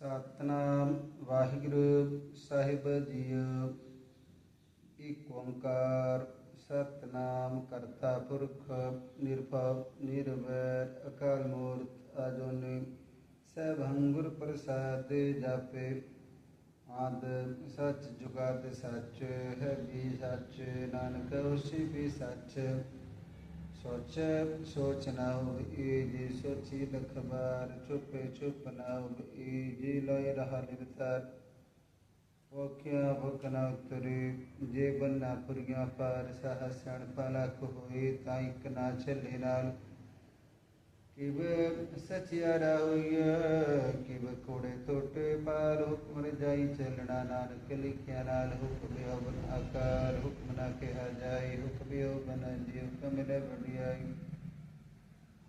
ਸਤਨਾਮ ਵਾਹਿਗੁਰੂ ਸਾਹਿਬ JIO ਇਕ ਓੰਕਾਰ ਸਤਨਾਮ ਕਰਤਾ ਪੁਰਖ ਨਿਰਭਉ ਨਿਰਵੈਰ ਅਕਾਲ ਮੂਰਤ ਅਜੂਨੀ ਸਭੰ ਗੁਰ ਪ੍ਰਸਾਦ ਜਾਪੇ ਆਦ ਸੱਚ ਜੁਗਾਦ ਸੱਚ ਹੈ ਵੀ ਸੱਚ ਨਾਨਕ ਹੋਸੀ ਵੀ ਸੱਚ सोच सोच ना हो जी सोची लखबार, चुप चुप ना हो जी लोय रहा लिबतार वो क्या भुकना उतरी जे बनना पुरिया पार सहसन पलक हुई ताइक ना चले नाल किब सचिया राउया तोटे पार हुक्म रजाई चलना नानक लिखिया नाल हुक्म बन आकार हुक्म ना के जाई हुक्म हो बन जीव कमल बढ़ियाई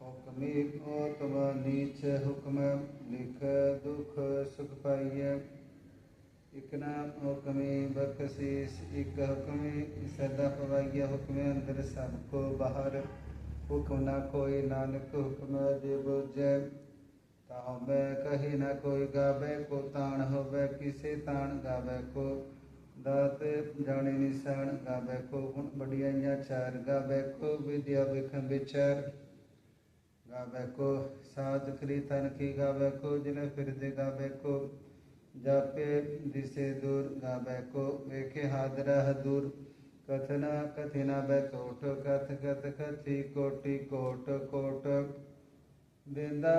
हुक्म ओ तम नीच हुक्म लिख दुख सुख पाइय इक नाम हुक्मे बखशीस एक हुक्मे सदा पवाइया हुक्मे अंदर सबको बाहर हुक्म ना कोई नानक हुक्म जे बुझे तावे मैं कही न कोई गावे को तान होवे किसे तान गावे को दात जाने निशान गावे को गुण बढ़ियाइया चार गावे को विद्या विख विचार गावे को साध करी तन की गावे को जिन्हें फिर दे गावे को जापे दिसे दूर गावे को वेखे हादरा दूर कथना कथिना बैतोट कथ कथ कथि कोटि कोट कोट। बिंदा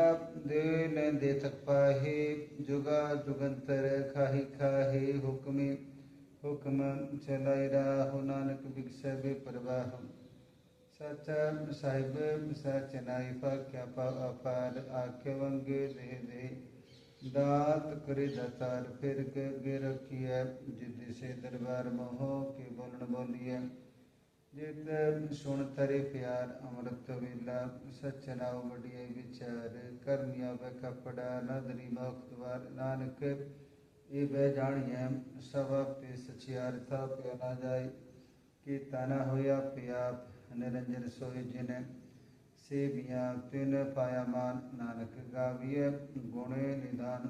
दिन दे तक पाही, जुगा जुगंतर खाही खाही हुक्मी। हुक्म चलाई राहु नानक बिकसै बे परवाह सच साहिब सच नाइफा क्या पापार आख्य वंगे देह देह ਦੇ ਦਾਤ ਕਰੇ ਦਤਾਰ ਫਿਰ ਕੇ ਗੇ ਰਖੀਐ ਜਿਦ ਸੇ ਦਰਬਾਰ ਮੋਹ ਕੇ ਬੋਲਣ ਬੋਲੀਐ ਜਿਤ ਸੁਣ ਤਰੇ ਪਿਆਰ ਅੰਮ੍ਰਿਤ ਵੇਲਾ ਸਚ ਨਾਉ ਵਡਿਏ ਵਿਚਾਰ ਕਰਮਿਆ ਵੇ ਕਪੜਾ ਨਦਰੀ ਮੁਕਤ ਵਾਰ ਨਾਨਕ ਇਹ ਬੈ ਜਾਣੀਐ ਸਭ ਤੇ ਸਚਿਆਰਥਾ ਪਿਆ ਨਾ ਜਾਏ ਕੀ ਤਨਾ ਹੋਇਆ ਪਿਆ ਨਿਰੰਜਨ ਸੋਇ ਜਿਨੇ ਸੇਵੀਆਂ ਤਿਨ ਪਾਇਆ ਮਾਨ ਨਾਨਕ, ਗਾਵੀਐ ਗੁਣੇ ਨਿਦਾਨ।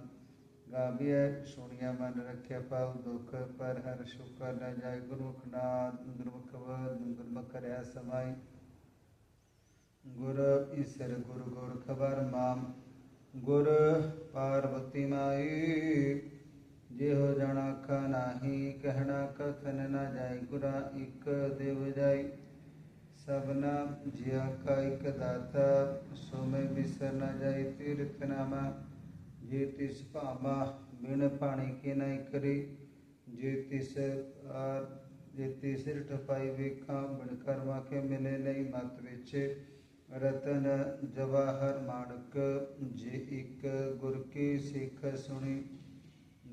ਗਾਵੀਐ ਸੁਣਿਆ ਮਨ ਰੱਖਿਆ ਪਾਉ ਦੁਖ, ਪਰ ਹਰ ਸ਼ੁਕਰ ਨ ਜਾਇ ਗੁਰਮੁਖ ਨਾਦ। ਗੁਰਮੁਖ ਵਦ ਗੁਰਮੁਖ ਕਰਿਆ ਸਮਾਈ। ਗੁਰ ਈਸਰ ਗੁਰ ਗੁਰ ਖਬਰ ਮਾਮ। ਗੁਰ ਪਾਰਵਤੀ ਮਾਈ। ਜੇ ਹੋ ਜਾਣਾ ਕਾ ਨਾਹੀ, ਕਹਿਣਾ ਕਥਨ ਨ ਜਾਏ ਗੁਰਾ ਇਕ, ਦੇਵ ਜਾਈ। सबना जिया का एक दाता, सोमे विसर न जाए तीर्थ नामा। जे तिस पामा बिन पानी के नहीं करी, जे तिस जे तिस तीसर टपाई वे काम बिनकर्मा के मिले नहीं मत विचे। रतन जवाहर माणक, जे एक गुर की सिख सुनी।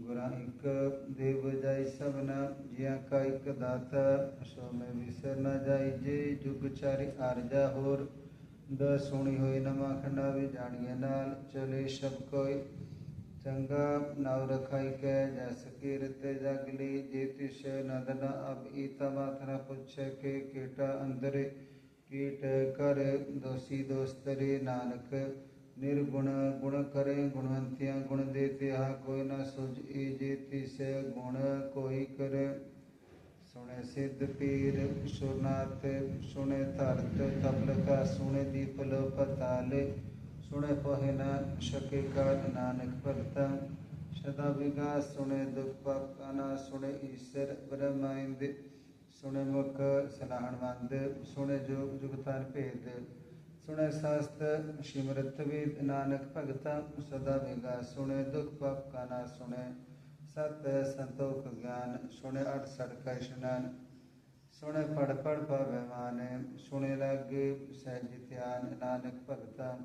ਗੁਰਾਂ ਇੱਕ ਦੇਵ ਜਾਈ ਸਭਨਾ ਜਿਆ ਕਾ ਇੱਕ ਦਾਤਾ, ਸੋ ਮੈਂ ਵਿਸਰ ਨਾ ਜਾਈ, ਜੇ ਜੁਗ ਚਾਰਿ ਅਰਜਾ ਹੋਰ। ਦ ਸੁਣੀ ਹੋਈ ਨਮਾ ਖੰਡਾ ਵੀ ਜਾਣੀਏ ਨਾਲ, ਚਲੇ ਸਭ ਕੋਈ। ਚੰਗਾ ਨਾਉ ਰਖਾਈ ਕੈ, ਜਸ ਕੀਰਤ ਜਗਲੀ ਜੇ ਤਿਸ ਨਦਨ ਅਬ ਈਤਾ ਮਾਥਰਾ ਪੁੱਛੇ ਕੇ ਕੀਟਾ ਅੰਦਰੇ। ਕੀਟ ਕਰ ਦੋਸੀ ਦੋਸਤਰੇ ਨਾਨਕ निर्गुण गुण करे गुणवंतिया, गुण देते हा कोई न सुज ए जेती, से गुण कोई करे। सुने सिद्ध पीर सुनाथ सुने तरत तबल का सुने दीपल पताले। सुने पहना शके का नानक भगता सदा विकास सुने दुख पाप का ना, सुने ईश्वर ब्रह्मा सुने मुख, सलाहण सुने जोग, जुगतान भेद। ਸੁਣੇ ਸਾਸਤ ਸਿਮਰਤ ਵੇਦ ਨਾਨਕ ਭਗਤਾ ਸਦਾ ਵਿਗਾ ਸੁਣੇ ਦੁਖ ਪਾਪ ਕਾ ਨਾ ਸੁਣੇ ਸਤ ਸੰਤੋਖ ਗਿਆਨ ਸੁਣੇ ਅਠ ਸੜ ਕਾ ਇਸ਼ਨਾਨ ਸੁਣੇ ਪੜ ਪੜ ਪਾਵੇ ਮਾਨੇ ਸੁਣੇ ਲਾਗੇ ਸਹਿਜ ਧਿਆਨ ਨਾਨਕ ਭਗਤਾ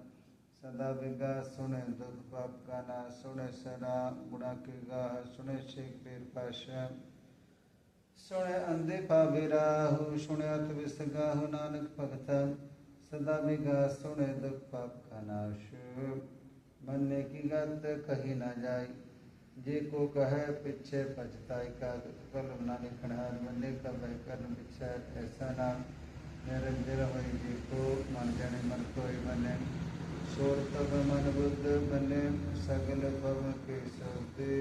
ਸਦਾ ਵਿਗਾ ਸੁਣੇ ਦੁਖ ਪਾਪ ਕਾ ਨਾ ਸੁਣੇ ਸਦਾ ਗੁਣਾ ਕੇ ਗਾ ਸੁਣੇ ਸ਼ੇਖ ਪੀਰ ਪਾਸ਼ਾ ਸੁਣੇ ਅੰਦੇ ਪਾਵੇ ਰਾਹੂ ਸੁਣੇ ਅਤ ਵਿਸਗਾਹੂ ਨਾਨਕ ਭਗਤਾ सदा बिगा सुने दुख पाप का नाश। मन ने की गत कही ना जाय जे को कह, पिछे पछताए का कल ना लिखनहार मने का भय बहकर पिछे ऐसा नाम निरंजन हो जी को, मन जाने मन को मने सोर तब मन बुद्ध मने सगल भव के सोते।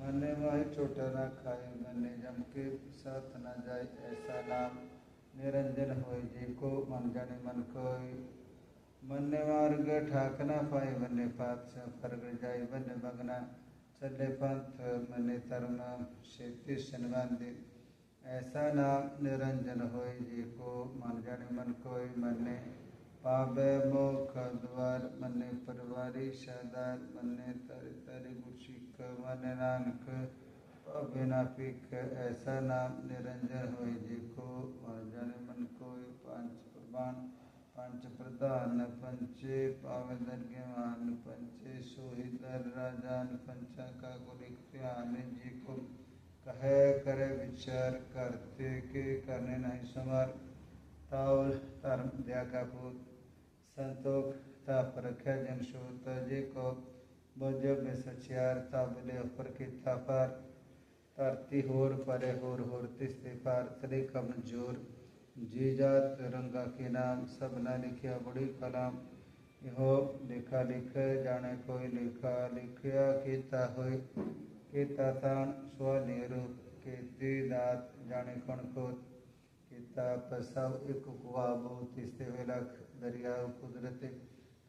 मने वह छोटा ना खाए मने जम के साथ ना जाए ऐसा नाम निरंजन हो जी को मन जाने मन कोई मन ने मार्ग ठाकना पाए मन ने पाप से फरग जाए मन मगना चले पंथ मन ने क्षेत्र शेती सनबंदी ऐसा नाम निरंजन हो जी को मन जाने मन कोई मन ने पावे मोख द्वार मन ने परवारी शादार मन ने तरी तरी बुची मन नानक अभिनापिक ऐसा नाम निरंजन हो जिको जन मन को पंच प्रमाण पंच प्रधान, पंचे पावन धन्यवान, पंचे सोहितर राजान, पंचा का गुलिख्यान जी को कहे, करे विचार, करते के करने नहीं समार ताव धर्म दया का पुत संतोख ताप रख्या जन श्रोता जी को बोझ में सचियार ताबले ऊपर की थापर ਧਰਤੀ ਹੋਰ, ਪਰੇ ਹੋਰ ਹੋਰ ਤਿਸਤੇ ਪਾਰ ਤਰੇ ਕਮ ਜੀ ਜਾਤ ਰੰਗਾ ਕੇ ਨਾਮ, ਸਭ ਨਾ ਲਿਖਿਆ ਬੜੀ ਕਲਾਮ। ਇਹੋ ਲਿਖਾ ਲਿਖ, ਜਾਣੇ ਕੋਈ ਲਿਖਾ ਲਿਖਿਆ, ਕੀਤਾ ਹੋਏ, ਕੀਤਾ ਤਾਣ ਸਵਾਲੀ ਰੂਪ ਕੀਤੀ ਦਾਤ, ਜਾਣੇ ਕਣ ਕੋ ਕੀਤਾ ਪਸਵ ਇੱਕ ਕੁਆ ਬੋ ਤਿਸਤੇ ਵੇਲਖ ਦਰਿਆ ਕੁਦਰਤ।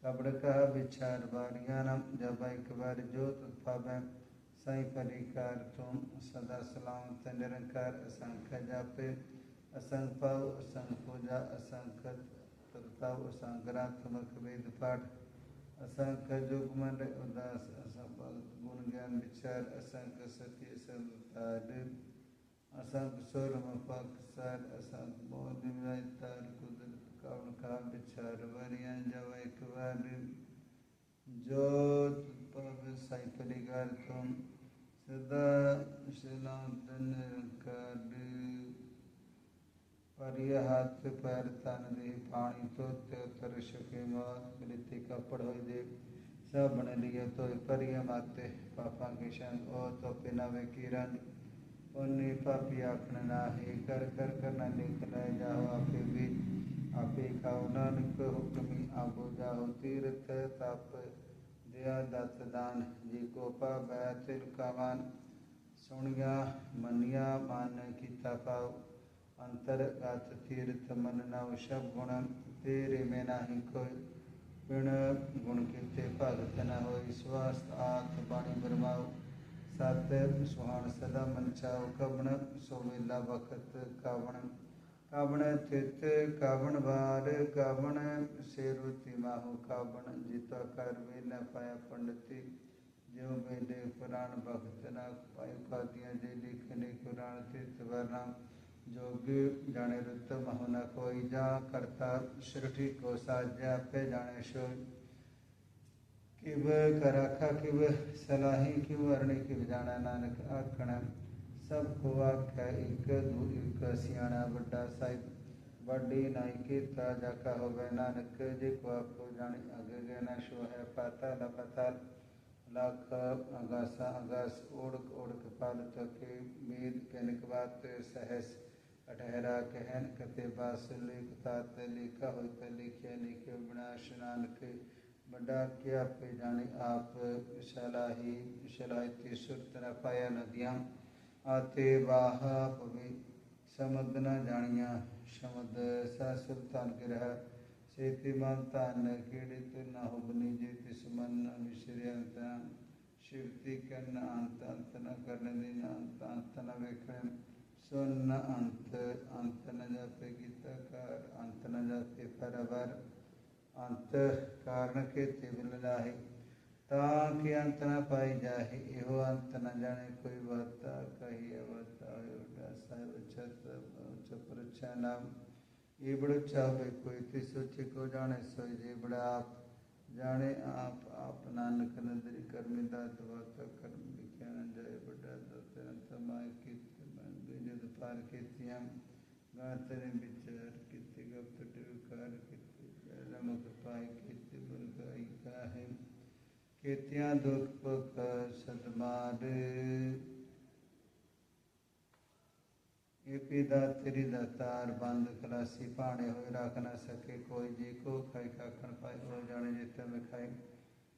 ਕਬੜ ਕਾ ਵਿਚਾਰ ਬਾਣੀਆਂ ਨਮ ਜਬ ਇੱਕ ਵਾਰ साई परिकार तुम सदा सलाम तंडरंकार असंख्य जापे असंग पाव असंग पूजा असंख्य तत्व असंग रात्मक वेद पाठ असंख्य जोगमंड उदास असंख्य गुण ज्ञान विचार असंख्य सती संताड असंख्य सोरम पक सर असंख्य बोध तार कुदरत कौन का विचार वरियाँ जब एक बार जो पव साइपली कर तुम सदा हाथ पैर तन दे पानी तो तर सके मौत मृत्यु का पढ़ोई दे सब लिए तो परिय माते पापा के ओ तो पिना वे किरण उन्हें पापी आखन ना ही कर कर कर न लिख जाओ आपे भी आपे खाओ नानक हुक्मी आगो जाओ तीर्थ तप दिया दत्त दान, जी को पै तिर कवन सुन गया मनिया मन की तपाओ अंतर गत तीर्थ मन नव शब गुण तेरे में नहीं कोई। पिण गुण किते भगत न हो स्वास्थ आत बाणी बरमाओ। सत सुहान सदा मन चाओ कवन सोमेला बखत कावण। ਕਾਵਣ ਤਿਤ ਕਾਵਣ ਵਾਰ, ਕਾਵਣ ਸੇਰੂ ਤਿਮਾਹੋ, ਕਾਵਣ ਜਿਤਾ ਕਰ ਵੇ ਨ ਪਾਇਆ ਪੰਡਤੀ। ਜਿਉ ਮੇਲੇ ਕੁਰਾਨ ਭਗਤ ਨਾ ਪਾਇ ਕਾਦੀਆਂ ਜੇ ਲਿਖਨੇ ਕੁਰਾਨ ਤੇ ਸਵਰਨਾ ਜੋਗ ਜਾਣੇ ਰਤ ਮਹੁ ਨ ਕੋਈ ਜਾ, ਕਰਤਾ ਸ੍ਰਿਠੀ ਕੋ ਸਾਜਿਆ, ਆਪੇ ਜਾਣੇ ਸੋ ਕਿਵ ਕਰਖਾ ਕਿਵ ਸਲਾਹੀ, ਕਿਵ ਅਰਣੀ, ਕਿਵ ਜਾਣਾ ਨਾਨਕ ਆਖਣਾ। सब को आख्या एक दू एक सियाणा बड़ा साहिब ਵੱਡੀ ਨਾਈ ਕੀਤਾ ਜਾਕਾ ਹੋਵੇ ਨਾਨਕ ਜੇ ਕੋ ਆਪੋ ਜਾਣੀ ਅਗੇ ਗਏ ਨਾ ਸ਼ੋ ਹੈ ਪਾਤਾ ਨ ਪਤਾਲ ਲੱਖ ਅਗਾਸਾ ਅਗਾਸ ਓੜਕ ਓੜਕ ਪਾਲ ਤਕੇ ਮੇਦ ਕਨਕ ਬਾਤ ਸਹਸ ਅਠਹਿਰਾ ਕਹਿਨ ਕਤੇ ਬਾਸ ਲਿਖ ਤਾਤ ਲਿਖਾ ਹੋਇ ਤ ਲਿਖਿਆ ਲਿਖਿ ਵਿਨਾਸ਼ ਨਾਨਕ ਵੱਡਾ ਕਿਆ ਪੇ ਜਾਣੇ ਆਪ ਸ਼ਲਾਹੀ ਸ਼ਲਾਇਤੀ ਸੁਰਤ ਨ ਪਾਇਆ ਨਦੀਆਂ ਆਤੇ ਵਾਹ ਪਵੇ ਸਮਦ ਨ ਜਾਣੀਆਂ, ਸ਼ਮਦ ਸਾ ਸੁਲਤਾਨ ਗਿਰਹ ਸੇਤੀ ਮਨ ਤਨ ਕੀੜੀ ਤੁ ਨ ਹੁਬਨੀ, ਜੇ ਤਿਸ ਮਨ ਵਿਸ਼ਰਿਅੰਤ ਸ਼ਿਵਤੀ ਕੰਨ ਅੰਤ ਅੰਤ ਨ ਕਰਨ ਦਿਨ ਅੰਤ ਅੰਤ ਨ ਵੇਖਣ ਸੁਨ ਅੰਤ ਅੰਤ ਨ ਜਾਪੇ ਕੀਤਾ ਕਾਰ ਅੰਤ ਨ ਜਾਪੇ ਪਰਵਰ, ਅੰਤ ਕਾਰਨ ਕੇ ਤਿਵਲ ਲਾਹੀ। ताकि अंत न पाई जाहि, इहो अंत न जाने कोई वाता कही, अवता नाम ईबड़ चाहे कोई तिसुचि को जाने सोई जीबड़ा आप, जाने आप आप नानक नदरी कर्मी दात वाता कर्म विज्ञान जय बड़ा दत्त तमाय कित मन, बिजद पार कितियम गातरे विचार कित गप्त टिकार कित जलम कृपाई कित बलगाई का है ਗਪਟ ਵਿਕਾਰ ਕੀਤੇ ਰਮਕ ਪਾਈ ਕੀਤੇ ਬੁਲਗਾਈ ਕਾਹੇ ਕੀਤਿਆਂ ਦੁਖ ਪੁਖ ਸਦਮਾਰ ਇਹ ਪੀਦਾ ਤੇਰੀ ਦਾਤਾਰ ਬੰਦ ਖਲਾਸੀ ਭਾਣੇ ਹੋਏ ਰੱਖ ਨਾ ਸਕੇ। ਕੋਈ ਜੀ ਕੋ ਖਾਈ ਖਾਖਣ ਪਾਏ ਹੋ ਜਾਣੇ ਜਿਤੇ ਮੈਂ ਖਾਈ।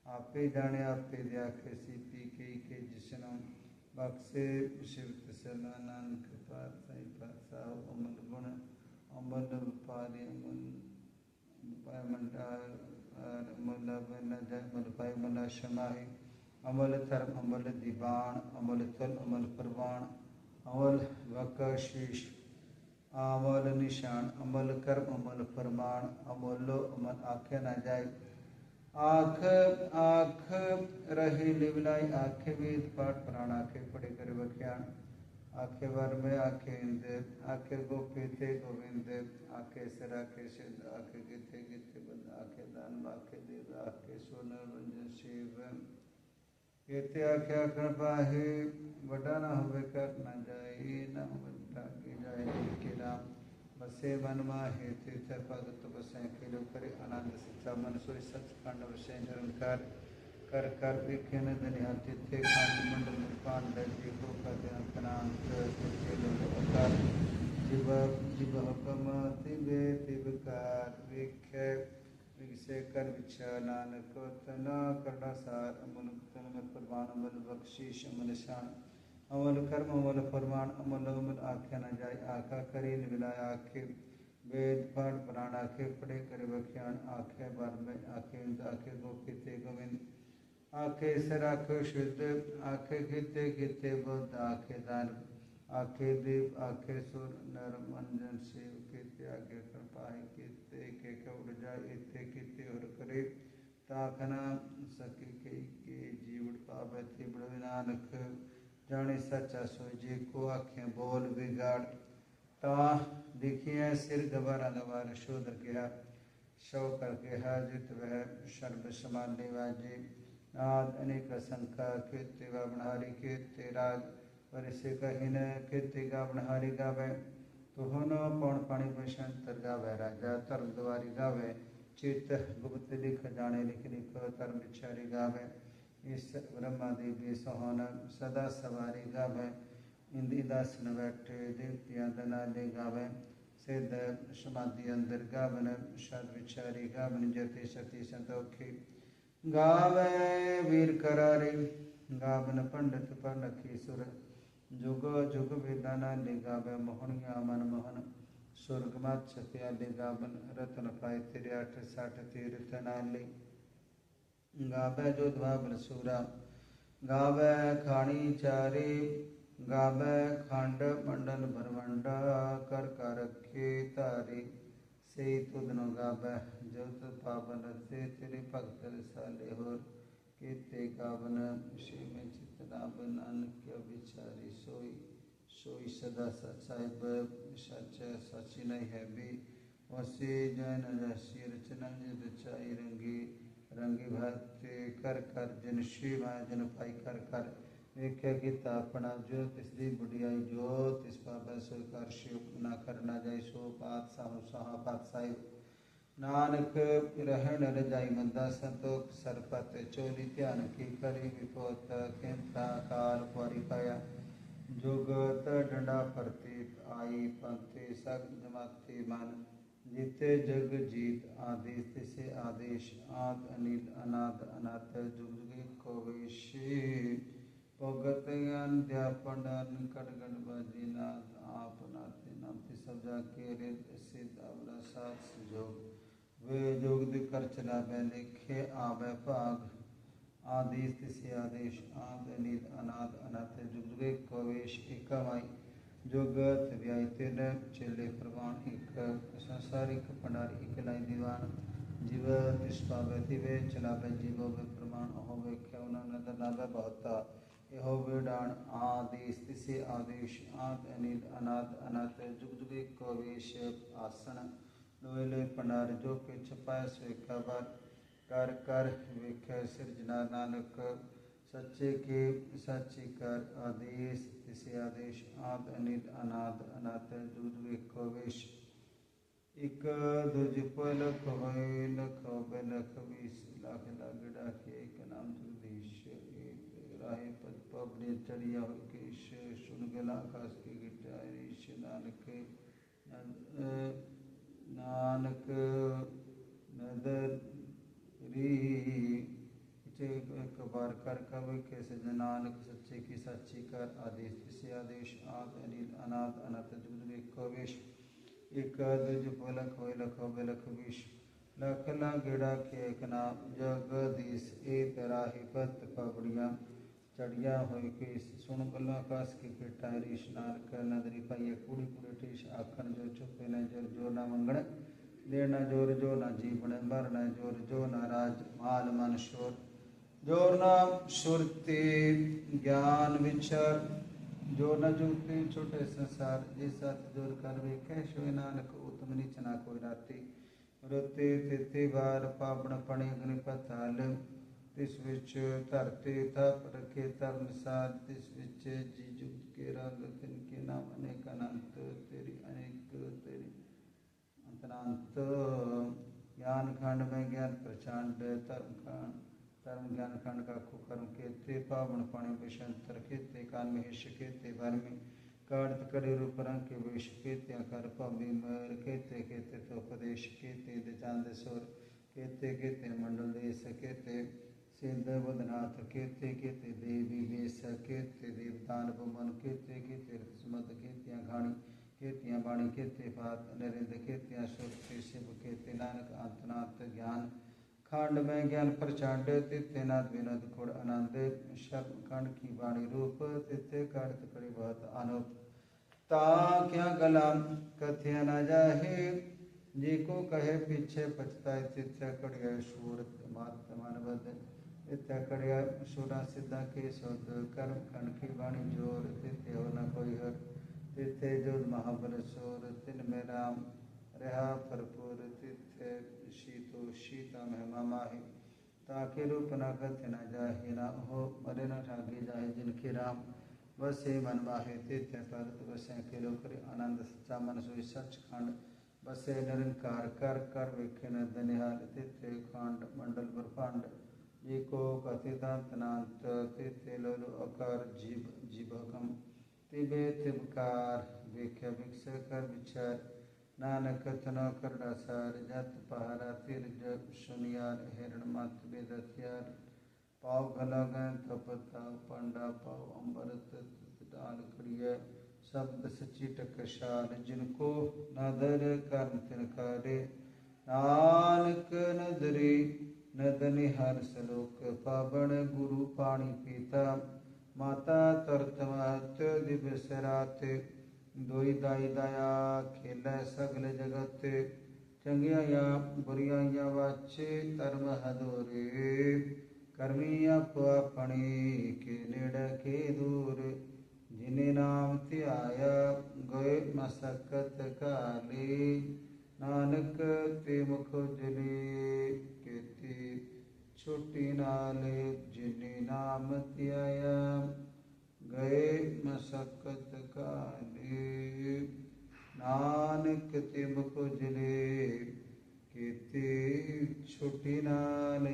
ਆਪੇ ਜਾਣੇ, ਆਪੇ ਦੇ ਆਖੇ ਸੀ ਪੀ ਕੇ ਕੇ ਜਿਸਨੂੰ ਬਖਸ਼ੇ। ਸ਼ਿਵ ਤਸਲਾ ਨਾਨਕ ਕਿਰਪਾ ਸਹੀ ਪਾਤਸ਼ਾਹ ਅਮਲ ਗੁਣ ਅਮਲ ਪਾਰੀ ਅਮਲ ਪਾਇ ਮੰਡਾ मौला मौला जय मौला भाई मौला अमल थर्म अमल दीवान अमल तल अमल परवान अमल वकाशीश अमल निशान अमल कर्म अमल फरमान अमल अमल आँखें न जाए आख आख रहे लिवलाई आँखें वेद पाठ प्राण आखे पढ़े कर वख्यान आखे वर में, आखे इंद आखे गोपी थे, गोविंद, आखे सिर, आखे सिद्ध आखे गिथे गिथे बंद, आखे दान, आखे देव, आखे सोनर वंजन शिव। केते आखे आखण पाहे वडा ना होवे कर ना जाए, ना वड्डा के जाए के राम बसे मन माहे, तीर्थ भगत बसे खेलो करे आनंद शिक्षा, मन सोई सचखंड वसे निरंकार। कर कर विखे न दुनिया तिथे खंड मंडल निर्पान दैत्य को कदे अंतरांत तिथे अवतार जीव जीव हुकम तिबे तिबकार विखे। विसे कर विच्छा नानक, तना करना सार अमल तन में कुर्बान अमल बख्शीश अमल शान। अमल कर्म अमल फरमान अमल अमल आख्या न जाय, आखा करे विलाय आखे। वेद, पाठ, पुराण आखे, पढ़े, करे बख्यान आखे, बार में आखे आखे गोपी ते गोविंद। आखे सर आखे शुद्ध, आखे गिते गिते बुद्ध, आखे दान, आखे दीप आखे सुर, नर, मंजन, शिव किते आगे कृपाही किते के कौड़ जाए इते किते और करे। ताखना सके के के जीव पावे तीवड़ नानक, जाने सचा सोजे को आखे बोल बिगाड़। ता दिखिए, सिर गवारा गवार शोधर गया शो करके हाजित तो वह सर्व समान निवाजी नाद अनेक शंका कीर्ति गावणहारी कीर्ति राग और कहीं न कीर्ति गावणहारी गावे। तो पौन पाणी पशंतर गावे, राजा धर्म द्वारी गावे। चित गुप्त लिख जाने, लिख लिख धर्म इच्छारी गावे। इस ब्रह्मा देवी सोहन सदा सवारी गावे। इंदी दास न बैठे दनाले गावे। सिद्ध समाधि अंदर गावन सद विचारी गावन, जति सती संतोखी। ਗਾਵੇ ਵੀਰ ਕਰਾਰੇ, ਗਾਵਨ ਪੰਡਤ ਪਰਨਖੀ ਸੁਰ ਜੁਗ ਜੁਗ ਵੇਦਾਂ ਨਾਲੇ ਗਾਵੇ ਮੋਹਣੀਆਂ ਮਨ ਮੋਹਨ। ਸੁਰਗ ਮਤ ਸਤਿਆ ਦੇ ਗਾਵਨ ਰਤਨ ਪਾਏ ਤੇਰੇ 68 ਤੀਰਥ ਨਾਲੇ। ਗਾਵੇ ਜੋ ਦਵਾਬਲ ਸੂਰਾ, ਗਾਵੇ ਖਾਣੀ ਚਾਰੇ। ਗਾਵੇ ਖੰਡ ਮੰਡਲ ਭਰਵੰਡਾ ਕਰ ਕਰ ਰਖੇ ਧਾਰੇ ਸੇ ਤੁਧਨੋ ਗਾਵੇ। ज्योत पावन से तेरे भक्त रसाले होर कीते गावन। विषय में चितना बनान के विचारी सोई। सोई सदा सचाइब सच सच नहीं है भी। वसे जन राशि रचना जन रचाई रंगी। रंगी भक्त कर कर जन शिव, जन पाई कर कर। वेख्या गीता अपना जो तिसदी बुढ़ियाई जो तिस पापा सोई कर शिव ना करना जाय सो पात साहु, साहा पात साहिब। ਨਾਨਕ ਰਹਿਣ ਰਜਾਈ ਮੰਦਾ ਸੰਤੋਖ ਸਰਪਤ ਚੋਲੀ ਧਿਆਨ ਕੀ ਕਰੀ ਵਿਪੋਤ ਕਿੰਤਾ ਕਾਲ ਪਰੀ ਪਾਇਆ ਜੁਗਤ ਡੰਡਾ ਪ੍ਰਤੀਤ ਆਈ ਪੰਤੇ ਸਗ ਜਮਾਤੇ ਮਨ जीते जग जीत आदेश तिसे आदेश आद अनिल अनाद अनाथ जुग जुगे कोवेशी भगत अध्यापन कटगण बाजी नाथ आप नाते नाम ते सब जाके रिद सिद्ध अवला साथ सुजोग वे जोगद कर चला बै लेखे आवे भाग। आदेश तिसे आदेश, आद, अनिल, अनाद अनत जुगे कवेश एकमाई जोगत व्याय तिर चेले प्रवान एक संसार, एक पंडार एक लाई, दीवान। जीव तिष्पावे दिवे चलावे जीवो वे, प्रमाण होवे ख्यौना नदर नावे बहुता। यहो वे, डाण, आदेश तिसे आदेश, आद, अनिल, अनाद अनत जुग, जुगे कवेश आसन। लोए लोए पंडार जो के छपाय स्वेकाबार कर कर विख्य सृजना नानक सच्चे के सच्ची कर आदेश तिसे आदेश आद अनिद अनाद अनाथ दूध वेखो विश एक दुज को लख होए लख होबे लख बीस लाख लागड़ा के एक नाम जगदीश राहे पद पबने चढ़िया हो केश सुन गला आकाश के गिटारीश नानक ਨਾਨਕ ਨੰਦ- ਨਾਨਕ ਨਦਰ ਰੀ इसे एक बार कर कव के सज नानक सच्चे की साची कर आदेश इसे आदेश आद अनिल अनाद अनंत जुग एक कवेश एक दुज पलक होय लख बिलख विश लख ला गेड़ा के एक नाम जगदीश ए तराही पत पबड़िया ચડિયા હોય કે સુણકલ આકાશ કે કેટારી સ્નાર કે નદરી પાયે કુડી કુડેટીશ આખણ જો છુપે ને જર જો ના મંગણ દેના જોર જો ના જીવણ મરણ જોર જો ના રાજ માલ મન શોર જોર નામ સુરતિ જ્ઞાન વિચર जो न जुगते छोटे संसार जे सत ज़ोर कर वे कह सोय नानक उत्तम नीच ना कोई राती रते तेते वार पापण पणे अग्नि पताल ਤਿਸ ਵਿੱਚ ਧਰਤੀ ਤਪ ਰਖੇ ਧਰਮ ਸਾਰ ਤਿਸ ਵਿੱਚ ਜੀ ਜੁਗਤ ਕੇ ਰੰਗ ਤਿਨ ਕੇ ਨਾਮ ਅਨੇਕ ਅਨੰਤ ਤੇਰੀ ਅਨੇਕ ਤੇਰੀ ਅੰਤਰਾੰਤ ज्ञान खंड में ज्ञान प्रचंड धर्म खंड धर्म ज्ञान खंड का कुकर्म केते पावन पाणी विषंतर केते कान में हिश केते भर में काड़त करे रूप रंग के विष केते अकर पबी मर केते केते तो उपदेश केते दिचांद सुर केते केते मंडल देश केते सिद्ध बुधनाथ केते केते देवी वेश केते देवदान भुवन केते केते स्मद केतियाँ घाणी केतियाँ बाणी केते फात नरेंद्र केतियाँ सुरते शिव केते नानक अंतनाथ ज्ञान खंड में ज्ञान प्रचंड तिथे नाथ विनोद खुड़ आनंद शर्म खंड की वाणी रूप तिथे कार्त कड़ी बहुत अनुप ता क्या गला कथ्य न जाहे जी को कहे पीछे पछताए तिथ्य कड़िया सूर मात मानवद तिथ्य कड़िया सूरा सिद्धा के शब्द कर्म खंड की वाणी ज़ोर तिथ्य हो न कोई हर, तिथे जोध महाबल सोर तिन में राम रहा भरपूर, तिथे शीतो शीता महिमा माही ताके रूप न कथ्य न जाहे न हो मरे न ठागे जाहे जिनके राम। बसे मन माहे तिथ्य पर बसे के लोकर आनंद, सच्चा मन सोई सच खंड बसे निरंकार कर कर विखे न दनिहाल तिथे खंड मंडल, ब्रह्मांड। जी को कथितांतनांत तिथे लोलो अकार जीव जीवकम तिबे तिबकार व्याख्या भिक्ष कर विचार नानक कथन करड़ा सार जत पहारा तिर जग सुनियार हिरण मत वेद हथियार पाव गला गए तपता पंडा पाव अम्बरत डाल करिय शब्द सची टकशाल जिनको नदर कर्म तिनकारे नानक नदरी ਨਦਨ ਹਰ ਸਲੋਕ, ਪਾਵਨ ਗੁਰੂ ਪਾਣੀ ਪੀਤਾ, ਮਾਤਾ ਤਰਤਵਤ ਦਿਵਸ ਰਾਤ ਦੋਈ ਦਾਈ ਦਇਆ ਖੇਲੇ ਸਗਲ ਜਗਤ ਚੰਗਿਆਇਆ ਬੁਰੀਆਇਆ ਵਾਚੇ ਧਰਮ ਹਦੋਰੇ, ਕਰਮੀ ਆਪ ਆਪਣੇ, ਕੇ ਨੇੜ ਕੇ ਦੂਰ, ਜਿਨੇ ਨਾਮ ਧਿਆਇਆ ਗਏ ਮਸਕਤ ਕਾਲੇ, ਨਾਨਕ ਤੇ ਮੁਖ ਜਲੇ। ਤੇ ਛੁੱਟੀ ਨਾਲ ਜਿਨੇ ਨਾਮ ਧਿਆਇਆ, ਗਏ ਮਸਕਤ ਕਾਲੇ ਨਾਨਕ ਤਿਮ ਪੁਜਲੇ ਕੀਤੇ ਛੁੱਟੀ ਨਾਲ।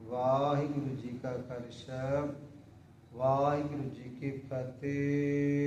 ਵਾਹਿਗੁਰੂ ਜੀ ਕਾ ਖਾਲਸਾ, ਵਾਹਿਗੁਰੂ ਜੀ ਕੀ ਫਤਿਹ।